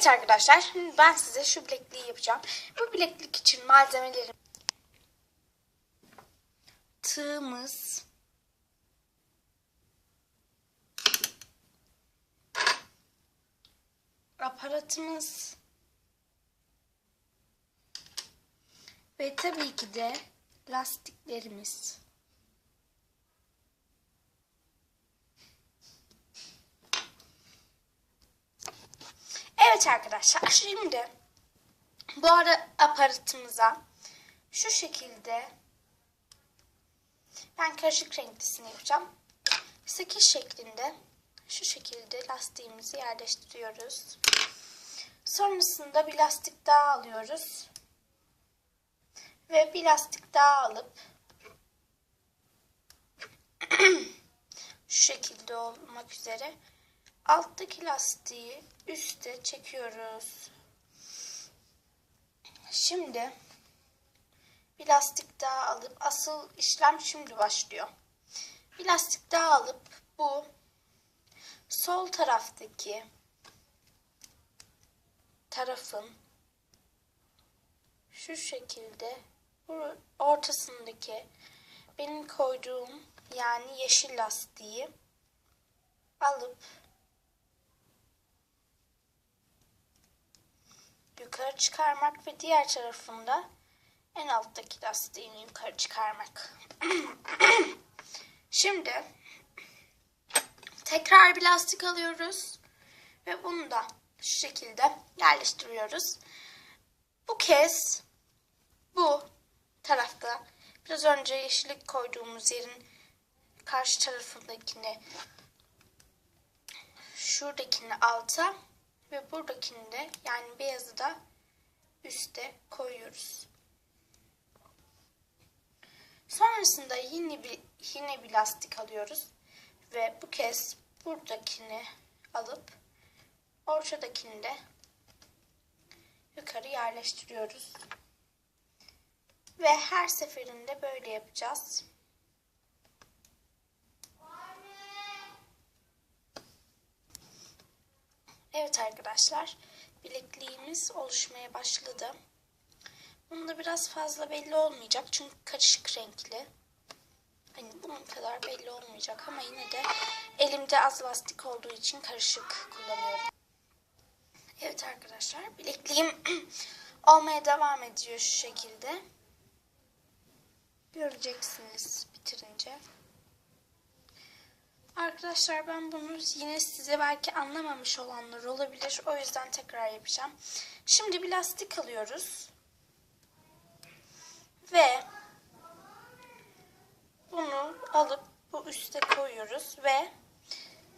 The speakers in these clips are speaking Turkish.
Evet arkadaşlar şimdi ben size şu bilekliği yapacağım. Bu bileklik için malzemelerim tığımız aparatımız ve tabii ki de lastiklerimiz. Evet arkadaşlar şimdi bu ara aparatımıza şu şekilde ben karışık renklisini yapacağım. 8 şeklinde şu şekilde lastiğimizi yerleştiriyoruz. Sonrasında bir lastik daha alıyoruz. Ve bir lastik daha alıp şu şekilde olmak üzere alttaki lastiği üste çekiyoruz. Şimdi bir lastik daha alıp asıl işlem şimdi başlıyor. Bir lastik daha alıp bu sol taraftaki tarafın şu şekilde ortasındaki benim koyduğum yani yeşil lastiği alıp yukarı çıkarmak ve diğer tarafında en alttaki lastiğini yukarı çıkarmak. Şimdi tekrar bir lastik alıyoruz ve bunu da şu şekilde yerleştiriyoruz. Bu kez bu tarafta biraz önce yeşillik koyduğumuz yerin karşı tarafındakini şuradakini alta ve buradakini de yani beyazı da üste koyuyoruz. Sonrasında yine bir yine bir lastik alıyoruz ve bu kez buradakini alıp ortadakini de yukarı yerleştiriyoruz. Ve her seferinde böyle yapacağız. Evet arkadaşlar, bilekliğimiz oluşmaya başladı. Bunda biraz fazla belli olmayacak çünkü karışık renkli. Hani bunun kadar belli olmayacak ama yine de elimde az lastik olduğu için karışık kullanıyorum. Evet arkadaşlar, bilekliğim olmaya devam ediyor şu şekilde. Göreceksiniz bitirince. Arkadaşlar ben bunu yine size belki anlamamış olanlar olabilir. O yüzden tekrar yapacağım. Şimdi bir lastik alıyoruz. Ve bunu alıp bu üste koyuyoruz ve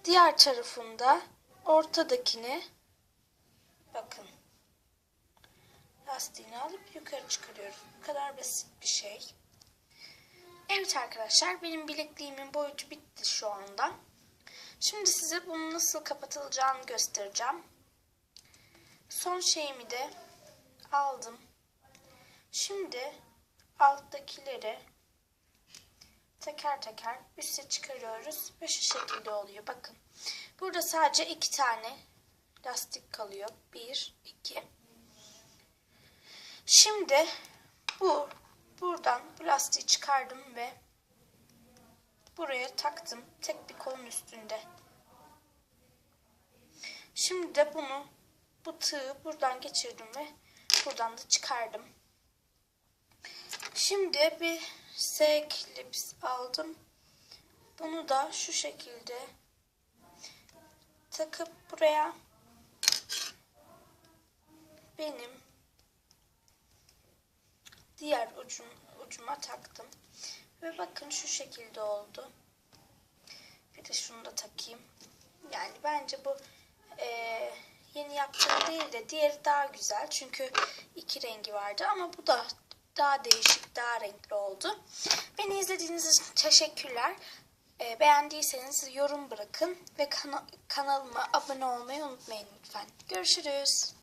diğer tarafında ortadakini bakın lastiğini alıp yukarı çıkarıyoruz. Bu kadar basit bir şey. Evet arkadaşlar benim bilekliğimin boyutu bitti şu anda. Şimdi size bunu nasıl kapatılacağını göstereceğim. Son şeyimi de aldım. Şimdi alttakileri teker teker üste çıkarıyoruz ve şu şekilde oluyor. Bakın burada sadece iki tane lastik kalıyor. Bir, iki. Şimdi bu buradan bu lastiği çıkardım ve buraya taktım. Tek bir kolun üstünde. Şimdi de bunu bu tığı buradan geçirdim ve buradan da çıkardım. Şimdi bir S klips aldım. Bunu da şu şekilde takıp buraya benim diğer ucum, ucuma taktım. Ve bakın şu şekilde oldu. Bir de şunu da takayım. Yani bence bu e, yeni yaptığım değil de diğeri daha güzel. Çünkü iki rengi vardı ama bu da daha değişik, daha renkli oldu. Beni izlediğiniz için teşekkürler. E, beğendiyseniz yorum bırakın ve kana kanalıma abone olmayı unutmayın lütfen. Görüşürüz.